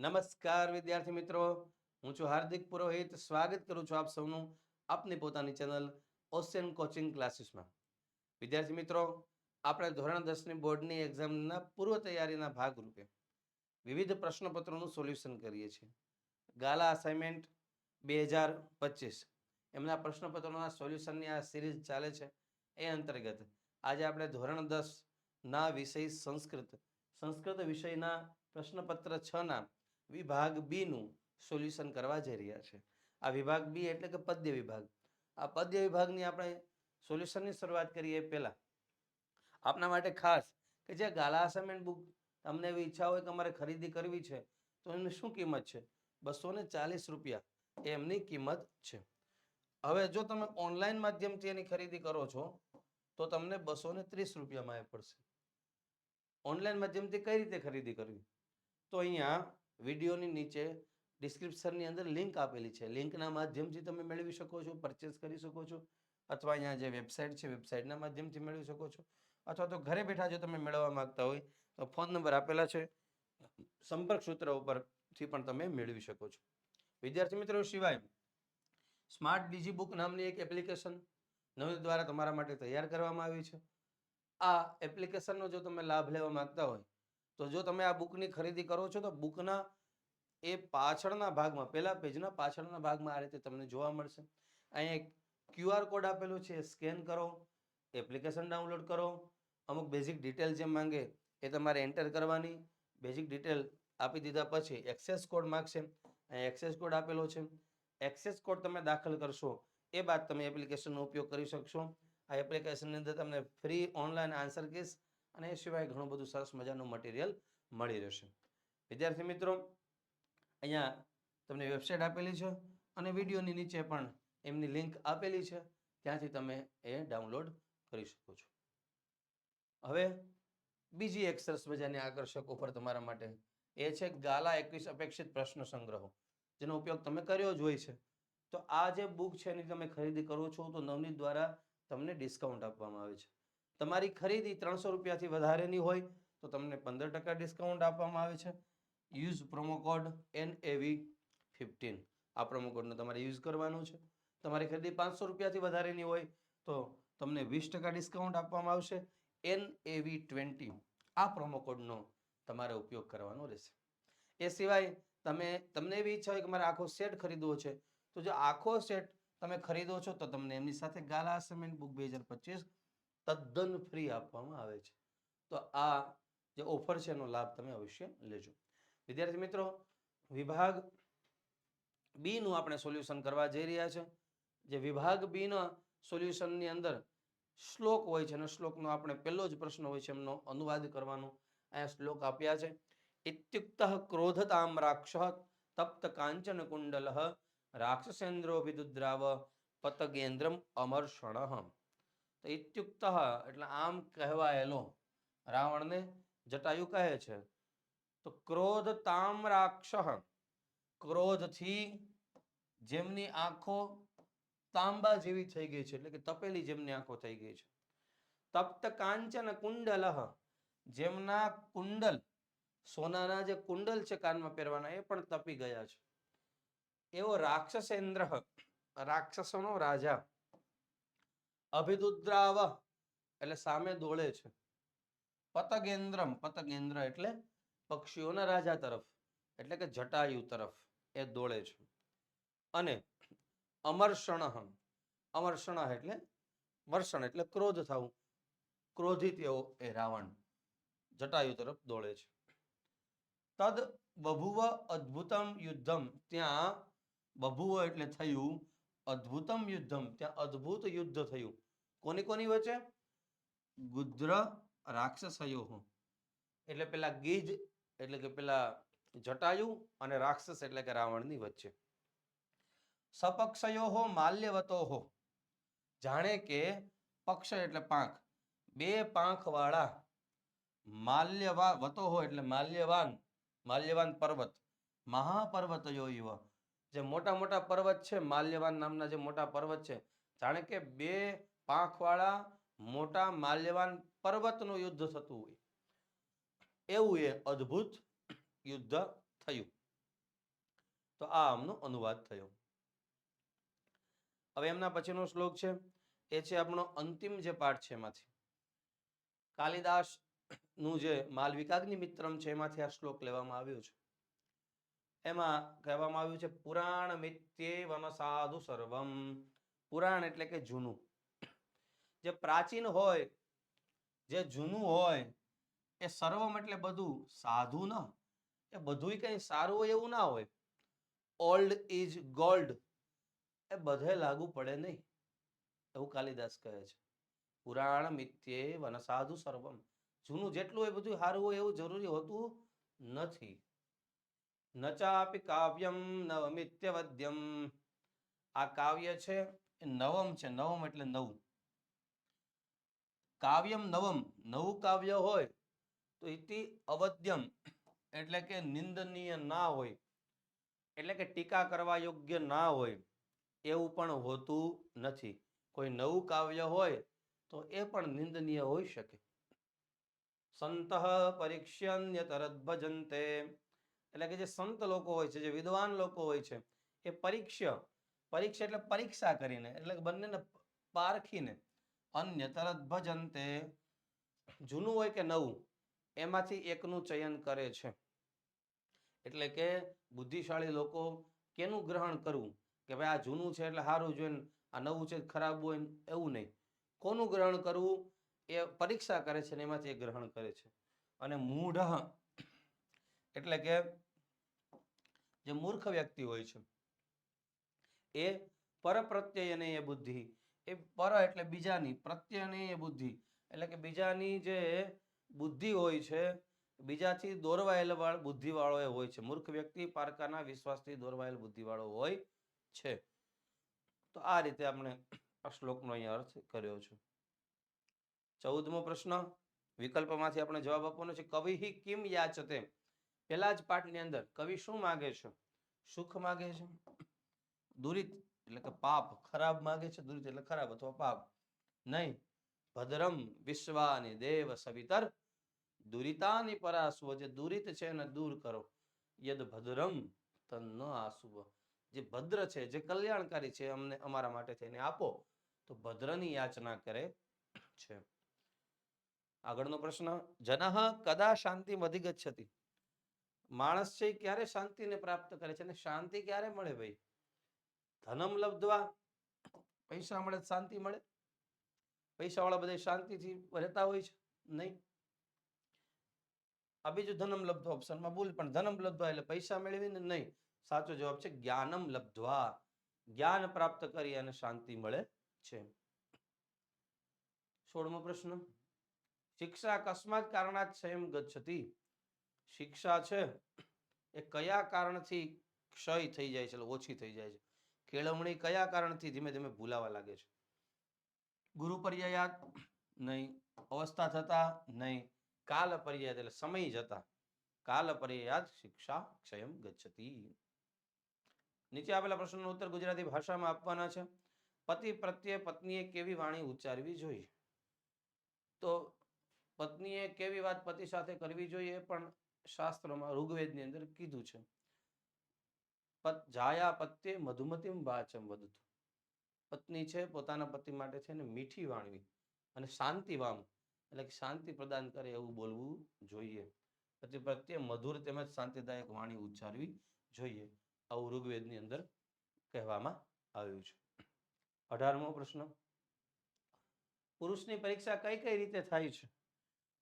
નમસ્કાર, વિદ્યાર્થી મિત્રો. હું છું હાર્દિક પુરોહિત. સ્વાગત કરું છું આપ સૌનું આપની પોતાની ચેનલ ઓશિયન કોચિંગ ક્લાસીસમાં વિદ્યાર્થી મિત્રો, આપણે ધોરણ દસની બોર્ડની એક્ઝામના પૂર્વ તૈયારીના ભાગરૂપે વિવિધ પ્રશ્નપત્રોનું સોલ્યુશન કરીએ છીએ. ગાલા અસાઇનમેન્ટ બે હજાર પચીસ. એમના પ્રશ્નપત્રોના સોલ્યુશનની આ સિરીઝ ચાલે છે એ અંતર્ગત આજે આપણે ધોરણ દસના વિષય સંસ્કૃત સંસ્કૃત વિષયના પ્રશ્નપત્ર છ ના વિભાગ બીનું સોલ્યુશન કરવા જઈ રહ્યા છે. આ વિભાગ બી એટલે કે પદ્ય વિભાગ. આ પદ્ય વિભાગની આપણે સોલ્યુશનની શરૂઆત કરીએ પહેલાં. આપના માટે ખાસ કે જે ગાલા અસાઇનમેન્ટ બુક તમને એવી ઈચ્છા હોય કે અમારે ખરીદી કરવી છે, તો એની શું કિંમત છે? બસો ને ચાલીસ રૂપિયા. એમની કિંમત છે. હવે જો તમે ઓનલાઈન માધ્યમથી એની ખરીદી કરો છો, તો તમને બસો ને ત્રીસ રૂપિયામાં એ પડશે. ઓનલાઈન માધ્યમથી કઈ રીતે ખરીદી કરવી? તો અહીંયા વિડીયોની નીચે ડિસ્ક્રિપ્શનની અંદર લિંક આપેલી છે. લિંકના માધ્યમથી તમે મેળવી શકો છો પરચેસ કરી શકો છો, અથવા અહીંયા જે વેબસાઇટ છે વેબસાઇટના માધ્યમથી મેળવી શકો છો, અથવા તો ઘરે બેઠા જો તમે મેળવવા માગતા હોય, તો ફોન નંબર આપેલા છે. સંપર્ક સૂત્ર ઉપરથી પણ તમે મેળવી શકો છો. વિદ્યાર્થી મિત્રો સિવાય સ્માર્ટ ડીજી બુક નામની એક એપ્લિકેશન નવી દ્વારા તમારા માટે તૈયાર કરવામાં આવી છે. આ એપ્લિકેશનનો જો તમે લાભ લેવા માંગતા હોય, તો જો તમે આ બુકની ખરીદી કરો છો, તો બુકના એ પાછળના ભાગમાં, પહેલા પેજના પાછળના ભાગમાં આ રીતે તમને જોવા મળશે. અહીંયા એક ક્યુઆર કોડ આપેલો છે સ્કેન કરો, એપ્લિકેશન ડાઉનલોડ કરો. અમુક બેઝિક ડિટેલ જે માંગે એ તમારે એન્ટર કરવાની. બેઝિક ડિટેલ આપી દીધા પછી એક્સેસ કોડ માગશે. અહીંયા એક્સેસ કોડ આપેલો છે. એક્સેસ કોડ તમે દાખલ કરશો, એ બાદ તમે એપ્લિકેશનનો ઉપયોગ કરી શકશો. આ એપ્લિકેશનની અંદર તમને ફ્રી ઓનલાઈન આન્સર કીસ અને એ સિવાય ઘણું બધું સરસ મજાનું મટીરિયલ મળી રહેશે. વિદ્યાર્થી મિત્રો અહીંયા તમને વેબસાઇટ આપેલી છે અને વિડીયોની નીચે પણ એમની લિંક આપેલી છે. ત્યાંથી તમે એ ડાઉનલોડ કરી શકો છો. હવે બીજી એક સરસ મજાની આકર્ષક ઓફર તમારા માટે એ છે ગાલા એકવીસ અપેક્ષિત પ્રશ્ન સંગ્રહો. જેનો ઉપયોગ તમે કર્યો જ હોય છે. તો આ જે બુક છે એની તમે ખરીદી કરો છો તો નવનીત દ્વારા તમને ડિસ્કાઉન્ટ આપવામાં આવે છે. તમારી ખરીદી ત્રણસો રૂપિયાથી વધારેની હોય તો તમને પંદર ટકા ડિસ્કાઉન્ટ આપવામાં આવે છે. Use promo code N AV fifteen. આ પ્રોમો કોડનો તમારે યુઝ કરવાનો છે. તમારી ખરીદી પાંચસો રૂપિયાથી વધારેની હોય તો તમને વીસ ટકા ડિસ્કાઉન્ટ આપવામાં આવશે. એન એવી ટ્વેન્ટી. આ પ્રોમો કોડનો તમારે ઉપયોગ કરવાનો રહેશે. એ સિવાય તમે, તમને એવી ઈચ્છા હોય કે મારે આખો સેટ ખરીદવો છે, તો જો આખો સેટ તમે ખરીદો છો તો તમને એમની સાથે ગાલા સિમેન્ટ બુક બે હજાર પચીસ તદ્દન ફ્રી આપવામાં આવે છે. તો આ જે ઓફર છે એનો લાભ તમે અવશ્ય લેજો. વિદ્યાર્થી મિત્રો, વિભાગ બી નું આપણે સોલ્યુશન કરવા જઈ રહ્યા છે. જે વિભાગ બી ના સોલ્યુશનની અંદર શ્લોક હોય છે, અને શ્લોકનો આપણે પહેલો જ પ્રશ્ન હોય છે, એમનો અનુવાદ કરવાનો. અહીંયા શ્લોક આપ્યા છે. ઇત્યુક્ત ક્રોધતામ રાક્ષ તપ્ત કાંચન કુંડલ રાક્ષસેન્દ્રો વિદુદ્રાવ પતગેન્દ્રમ અમર્ષણ. તો ઇત્યુક્ત એટલે આમ કહેવાયેલો રાવણને જટાયુ કહે છે. તો ક્રોધ તામ રાક્ષસ ક્રોધથી જેમની આંખો તાંબા જેવી થઈ ગઈ છે, એટલે કે તપેલી જેમની આંખો થઈ ગઈ છે. તપ્ત કાંચન કુંડલ. જેમના કુંડલ, સોનાના જે કુંડલ છે કાનમાં પહેરવાના, એ પણ તપી ગયા છે. એવો રાક્ષસેન્દ્ર, રાક્ષસોનો રાજા. અભિદુદ્રાવ, એટલે સામે દોડે છે. પતગેન્દ્રમ, પતગેન્દ્ર એટલે પક્ષીઓના રાજા તરફ, એટલે કે જટાયુ તરફ, એ દોડે છે. અને અમર્ષણ અમર્ષણ એટલે વર્ષણ, એટલે ક્રોધ થવું. ક્રોધિત એવો એ રાવણ જટાયુ તરફ દોડે છે. તદ બભુવ અદ્ભુતમ યુદ્ધમ, ત્યાં બભુવ એટલે થયું અદ્ભુતમ યુદ્ધમ, ત્યાં અદ્ભુત યુદ્ધ થયું. કોની કોની વચ્ચે? ગુદ્ર રાક્ષસયો. એટલે પેલા ગીજ એટલે કે પેલા જટાયુ અને રાક્ષસ એટલે કે રાવણની વચ્ચે. સપક્ષયો હો, માલ્યવતો હો. જાણે કે પક્ષ એટલે પાંખ. બે પાંખ વાળા માલ્યવા, વતો હો એટલે માલ્યવાન. માલ્યવાન પર્વત. મહાપર્વતયો યુવ જે મોટા મોટા પર્વત છે, માલ્યવાન નામના જે મોટા પર્વત છે, જાણે કે બે પાંખવાળા મોટા માલ્યવાન પર્વતનું યુદ્ધ થતું હોય. એવું એ અદ્ભુત યુદ્ધ થયું. તો આ આમનો અનુવાદ થયો. હવે એમના પછીનો શ્લોક છે, એ છે આપણો અંતિમ જે પાઠ છે એમાંથી. કાલિદાસનું જે માલવિકાગ્નિ મિત્રમ છે, એમાંથી આ શ્લોક લેવામાં આવ્યો છે. એમાં કહેવામાં આવ્યું છે, પુરાણ મિત્યે વન સાધુ સર્વમ. પુરાણ એટલે કે જૂનું. જે પ્રાચીન હોય, જે જૂનું હોય એ સર્વમ એટલે બધું સાધુ ન. એ બધું કઈ સારું હોય એવું ના હોય. Old is gold. એ બધે લાગુ પડે નહીં. એવું કાલિદાસ કહે છે. પુરાણ મિત્યે વન સાધુ સર્વમ. જૂનું જેટલું હોય બધું સારું હોય એવું જરૂરી હોતું નથી. નચાપી કાવ્યમ નવમિત્યવદ્યમ આ કાવ્ય છે એ નવમ છે. નવમ એટલે નવું. કાવ્યમ નવમ. નવું કાવ્ય હોય તો ઇતિ અવદ્યમ એટલે કે નિંદનીય ના હોય, એટલે કે ટીકા કરવા યોગ્ય ના હોય, એવું પણ હોતું નથી. કોઈ નવું કાવ્ય હોય તો એ પણ નિંદનીય હોઈ શકે. સંત પરીક્ષ્યન્ય તરત ભજંતે. એટલે કે જે સંત લોકો હોય છે, જે વિદ્વાન લોકો હોય છે, એ પરીક્ષ્ય પરીક્ષા એટલે પરીક્ષા કરીને, એટલે બંનેને પારખીને અન્ય તરત ભજનતે જૂનું હોય કે નવું એમાંથી એકનું ચયન કરે છે. એટલે કે બુદ્ધિશાળી લોકો કેનું ગ્રહણ કરવું? કે ભાઈ આ જૂનું છે એટલે સારું જોઈએ આ નવું છે ખરાબ હોય એવું નહીં. કોનું ગ્રહણ કરવું? એ પરીક્ષા કરે છે ને એમાંથી એ ગ્રહણ કરે છે. અને મૂઢ એટલે કે જે મૂર્ખ વ્યક્તિ હોય છે, એ પરપ્રત્યયને એ બુદ્ધિ. એ પર એટલે બીજાની પ્રત્યયને એ બુદ્ધિ. એટલે કે બીજાની જે બુદ્ધિ હોય છે, બીજાથી દોરવાયેલ વાળ બુદ્ધિવાળો એ હોય છે. મૂર્ખ વ્યક્તિ પારકાના વિશ્વાસથી દોરવાયેલ બુદ્ધિવાળો હોય છે. તો આ રીતે આપણે આ શ્લોકનો અહીંયા અર્થ કર્યો છે. ચૌદમો પ્રશ્ન, વિકલ્પમાંથી આપણે જવાબ આપવાનો છે, કવિ કિમ યાચતે? પહેલા જ પાઠની અંદર કવિ શું માગે છે? સુખ માગે છે? દુરિત, એટલે કે પાપ. ખરાબ માગે છે દુરિત એટલે ખરાબ અથવા પાપ? નહીં. ભદ્રમ વિશ્વાની દેવ સવિતર દુરિતાની પરાસુવ જે દુરિત છે એને દૂર કરો. યદ ભદ્રમ તન ન આસુવ જે ભદ્ર છે, જે કલ્યાણકારી છે, અમને અમારા માટે થઈને આપો. તો ભદ્રની યાચના કરે છે. આગળનો પ્રશ્ન જનહ કદા શાંતિ અધિગચ્છતિ માણસ છે ક્યારે શાંતિને પ્રાપ્ત કરે છે અને શાંતિ ક્યારે મળે ભાઈ? ધનમ લબ્ધવા, પૈસા મળે શાંતિ મળે. પૈસા વાળા બધા શાંતિથી રહેતા હોય છે? નહીં. આ બીજું ધનમ લબ્ધવા ઓપ્શનમાં ભૂલ, પણ ધનમ લબ્ધવા એટલે પૈસા મેળવીને નહીં. સાચો જવાબ છે જ્ઞાનમ લબ્ધવા. જ્ઞાન પ્રાપ્ત કરી અને શાંતિ મળે છે. સોળમો પ્રશ્ન. શિક્ષા અકસ્માત કારણાત સંયમ ગચ્છતિ. શિક્ષા છે એ કયા કારણથી ક્ષય થઈ જાય છે ઓછી થઈ જાય છે. કેળવણી કયા કારણથી ધીમે ધીમે ભૂલાવા લાગે છે? ગુરુ પર્યાયાત નહીં, અવસ્થા થતા નહીં કાલ પર્યાદ એટલે સમય જતા કાલ પર્યાદ શિક્ષા ક્ષયમ ગચ્છતી. નીચે આપેલા પ્રશ્નનો ઉત્તર ગુજરાતી ભાષામાં આપવાના છે. પતિ પ્રત્યે પત્નીએ કેવી વાણી ઉચ્ચારવી જોઈએ? તો પત્નીએ કેવી વાત પતિ સાથે કરવી જોઈએ પણ શાસ્ત્રોમાં ઋગ્વેદની અંદર કીધું છે. જાયા પત્યે મધુમતીમ વાચમ વધતું પત્ની છે, પોતાના પતિ માટે છે ને મીઠી વાણવી અને શાંતિ વામ એટલે શાંતિ પ્રદાન કરે એવું બોલવું જોઈએ. પતિ પ્રત્યે મધુર તેમજ શાંતિદાયક વાણી ઉચ્ચારવી જોઈએ. આવું ઋગ્વેદની અંદર કહેવામાં આવ્યું છે. અઢારમો પ્રશ્ન. પુરુષની પરીક્ષા કઈ કઈ રીતે થાય છે?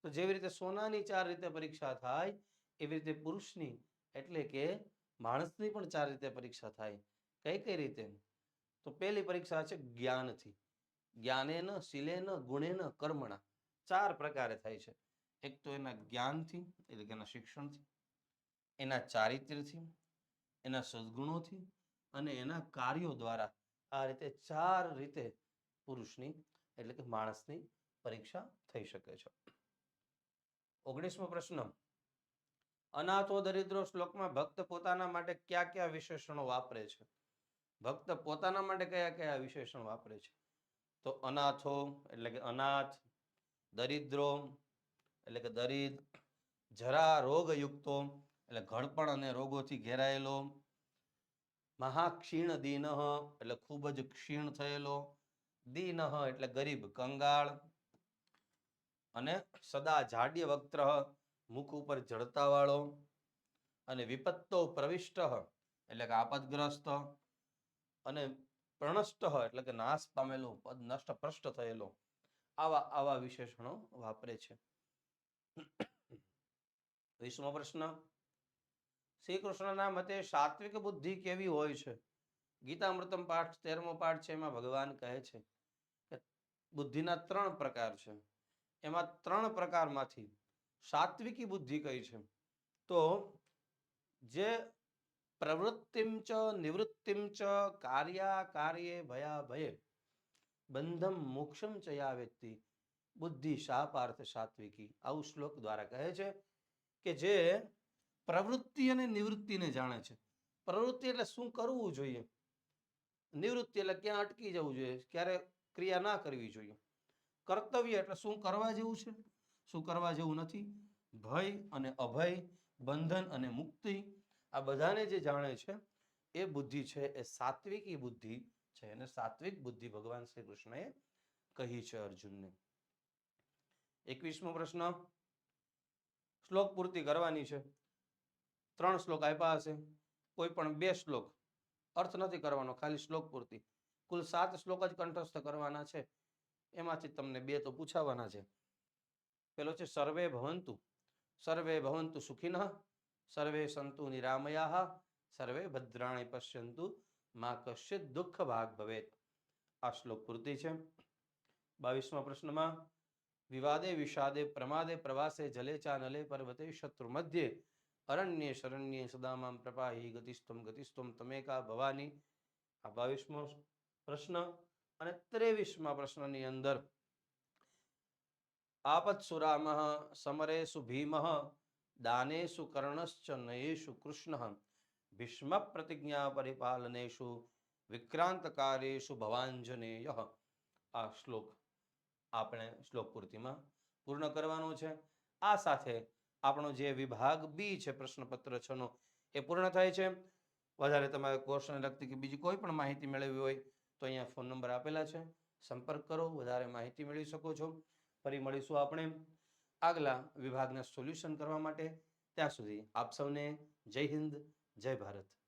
તો જેવી રીતે સોનાની ચાર રીતે પરીક્ષા થાય, એવી રીતે પુરુષની એટલે કે માણસની પણ ચાર રીતે પરીક્ષા થાય. કઈ કઈ રીતે? તો પહેલી પરીક્ષા છે જ્ઞાનથી. જ્ઞાનેન, શીલેન, ગુણેન, કર્મણા. ચાર પ્રકારે થાય છે. એક તો એના જ્ઞાનથી, એટલે કે એના શિક્ષણથી, એના ચારિત્ર્યથી, એના સદગુણોથી અને એના કાર્યો દ્વારા આ રીતે ચાર રીતે પુરુષની, એટલે કે માણસની પરીક્ષા થઈ શકે છે. ઓગણીસમો પ્રશ્ન. અનાથો દરિદ્રો શ્લોકમાં ભક્ત પોતાના માટે કયા કયા વિશેષણો વાપરે છે? ભક્ત પોતાના માટે કયા કયા વિશેષણ વાપરે છે? તો અનાથો, એટલે કે અનાથ દરિદ્રો એટલે કે દરિદ જરા રોગયુક્તો એટલે ઘડપણ અને રોગોથી ઘેરાયેલો મહાક્ષીણ દીન, એટલે ખૂબ જ ક્ષીણ થયેલો, દીન, એટલે ગરીબ, કંગાળ, અને સદા જાડ્ય વક્ત્ર, મુખ ઉપર જડતાવાળો, અને વિપત્તો પ્રવિષ્ટ, એટલે કે આપદગ્રસ્ત, અને પ્રણષ્ટ, એટલે કે નાશ પામેલો, પદ નષ્ટ, ભ્રષ્ટ થયેલો. આવા આવા વિશેષણો વાપરે છે. વીસમો પ્રશ્ન. શ્રી કૃષ્ણના મતે સાત્વિક બુદ્ધિ કેવી હોય છે? ગીતામૃતમ પાઠ, તેરમો પાઠ છે એમાં ભગવાન કહે છે કે બુદ્ધિના ત્રણ પ્રકાર છે. એમાં ત્રણ પ્રકારમાંથી સાત્વિકી બુદ્ધિ કઈ છે? તો જે પ્રવૃત્તિમ ચ, નિવૃત્તિમ ચ, કાર્યા, કાર્યે, ભયા, ભયે બંધમ મોક્ષમ ચયા વ્યક્તિ બુદ્ધિ શાપાર્થ સાત્વિકી? આવું શ્લોક દ્વારા કહે છે કે જે પ્રવૃત્તિ અને નિવૃત્તિને જાણે છે. પ્રવૃત્તિ એટલે શું કરવું જોઈએ? નિવૃત્તિ એટલે ક્યાં અટકી જવું જોઈએ? ક્યારે ક્રિયા ના કરવી જોઈએ? કર્તવ્ય એટલે શું કરવા જેવું છે? શું કરવા જેવું નથી? ભય અને અભય, બંધન અને મુક્તિ આ બધાને જે જાણે છે એ બુદ્ધિ છે, એ સાત્વિકી બુદ્ધિ છે અને સાત્વિક બુદ્ધિ ભગવાન શ્રી કૃષ્ણએ કહી છે અર્જુનને. એકવીસમો પ્રશ્ન. શ્લોક પૂર્તિ કરવાની છે. ત્રણ શ્લોક આપ્યા હશે. કોઈ પણ બે શ્લોક. અર્થ નથી કરવાનો, ખાલી શ્લોક પૂરતી. કુલ સાત શ્લોક જ કંઠસ્થ કરવાના છે. એમાંથી તમને બે તો પૂછાવાના છે. પેલો છે, સર્વે ભવંતુ. સર્વે ભવંતુ સુખિનઃ. સર્વે સંતુ નિરામયા. સર્વે ભદ્રાણી પશ્યંતુ. મા કશ્ય દુઃખ ભાગ ભવેત આ શ્લોક પૂરતી છે. બાવીસમા પ્રશ્નમાં, વિવાદે વિષાદે પ્રમાદે પ્રવાસે જલે ચાનલે પર્વતે શત્રુ મધ્યે, અરણ્ય શરણ્ય સદામાં પ્રપાહી, ગતિસ્તમ ગતિસ્તમ તમેકા ભવાની. આ બાવીસમો પ્રશ્ન અને ત્રેવીસમા પ્રશ્નની અંદર, આપત્સુરામ સમરેશુ ભીમ દાનેશુ કર્ણશ્ચ નયેશુ કૃષ્ણ. ભીષ્મ પ્રતિજ્ઞા પરિપાલનેશુ વિક્રાંતકારેશુ ભવાંજનેય આ શ્લોક આપણે શ્લોક પૂર્તિમાં પૂર્ણ કરવાનો છે આ સાથે આપણો જે વિભાગ બી છે પ્રશ્નપત્ર છનો એ પૂર્ણ થાય છે વધારે તમારે કોર્સને લગતી કે બીજી કોઈ પણ માહિતી મેળવવી હોય તો અહીંયા ફોન નંબર આપેલા છે। સંપર્ક કરો, વધારે માહિતી મેળવી શકો છો। ફરી મળીશું આપણે આગલા વિભાગના સોલ્યુશન કરવા માટે। ત્યાં સુધી આપ સૌને જય હિન્દ જય ભારત.